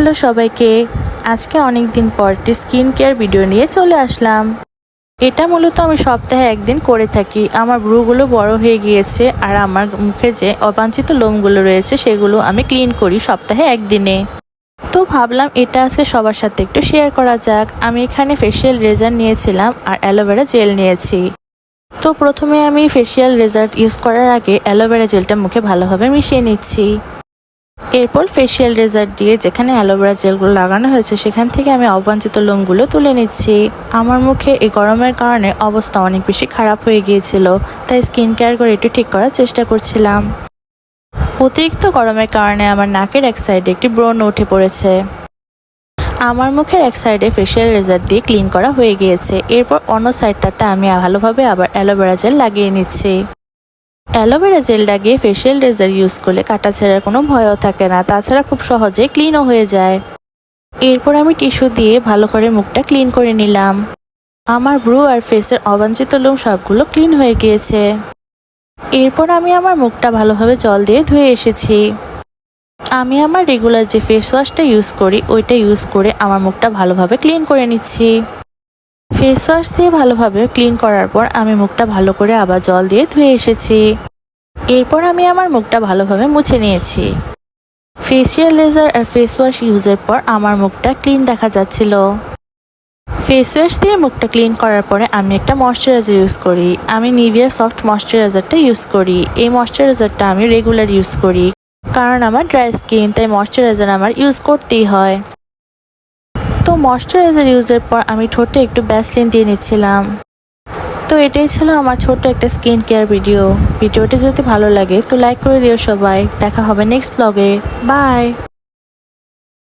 Hello সবাইকে। আজকে অনেক দিন পর একটি স্কিন কেয়ার ভিডিও নিয়ে চলে আসলাম। এটা মূলত আমি সপ্তাহে একদিন করে থাকি। আমার ব্রুগুলো বড় হয়ে গিয়েছে আর আমার মুখে যে অবাঞ্ছিত লোমগুলো রয়েছে সেগুলো আমি ক্লিন করি সপ্তাহে একদিনে। তো ভাবলাম এটা আজকে সবার সাথে একটু শেয়ার করা যাক। আমি এখানে ফেসিয়াল রেজার নিয়েছিলাম আর অ্যালোভেরা জেল নিয়েছি। তো প্রথমে আমি ফেসিয়াল রেজার ইউজ করার আগে অ্যালোভেরা জেলটা মুখে ভালোভাবে মিশিয়ে নিচ্ছি। এরপর ফেসিয়াল রেজার দিয়ে যেখানে অ্যালোভেরা জেলগুলো লাগানো হয়েছে, সেখান থেকে আমি অবাঞ্ছিত লোমগুলো তুলে নিচ্ছি। আমার মুখে এই গরমের কারণে অবস্থা অনেক বেশি খারাপ হয়ে গিয়েছিল, তাই স্কিন কেয়ার করে একটু ঠিক করার চেষ্টা করছিলাম। অতিরিক্ত গরমের কারণে আমার নাকের এক সাইডে একটি ব্রণ উঠে পড়েছে। আমার মুখের এক সাইডে ফেসিয়াল রেজার দিয়ে ক্লিন করা হয়ে গিয়েছে। এরপর অন্য সাইডটাতে আমি ভালোভাবে আবার অ্যালোভেরা জেল লাগিয়ে নিচ্ছি। অ্যালোভেরা জেল লাগিয়ে ফেসিয়াল রেজার ইউজ করলে কাটা ছেঁড়ার কোনো ভয়ও থাকে না, তাছাড়া খুব সহজে ক্লিনও হয়ে যায়। এরপর আমি টিস্যু দিয়ে ভালো করে মুখটা ক্লিন করে নিলাম। আমার ব্রু আর ফেসের অবাঞ্ছিত লোম সবগুলো ক্লিন হয়ে গিয়েছে। এরপর আমি আমার মুখটা ভালোভাবে জল দিয়ে ধুয়ে এসেছি। আমি আমার রেগুলার যে ফেস ওয়াশটা ইউজ করি, ওইটা ইউজ করে আমার মুখটা ভালোভাবে ক্লিন করে নিচ্ছি। ফেস ওয়াশ দিয়ে ভালোভাবে ক্লিন করার পর আমি মুখটা ভালো করে আবার জল দিয়ে ধুয়ে এসেছি। এরপর আমি আমার মুখটা ভালোভাবে মুছে নিয়েছি। ফেসিয়াল লেজার আর ফেস ওয়াশ ইউজের পর আমার মুখটা ক্লিন দেখা যাচ্ছিল। ফেস ওয়াশ দিয়ে মুখটা ক্লিন করার পরে আমি একটা ময়শ্চারাইজার ইউজ করি। আমি নিভিয়া সফট ময়শ্চারাইজারটা ইউজ করি। এই ময়শ্চারাইজারটা আমি রেগুলার ইউজ করি। কারণ আমার ড্রাই স্কিন তাই ময়শ্চারাইজার আমার ইউজ করতেই হয়। তো ময়শ্চারাইজার ইউজের পর আমি ঠোঁটে একটু ব্যাসলিন দিয়ে নিচ্ছিলাম। তো এটাই ছিল আমার ছোট্ট একটা স্কিন কেয়ার ভিডিও ভিডিওটি যদি ভালো লাগে তো লাইক করে দিও সবাই। দেখা হবে নেক্সট ব্লগে বাই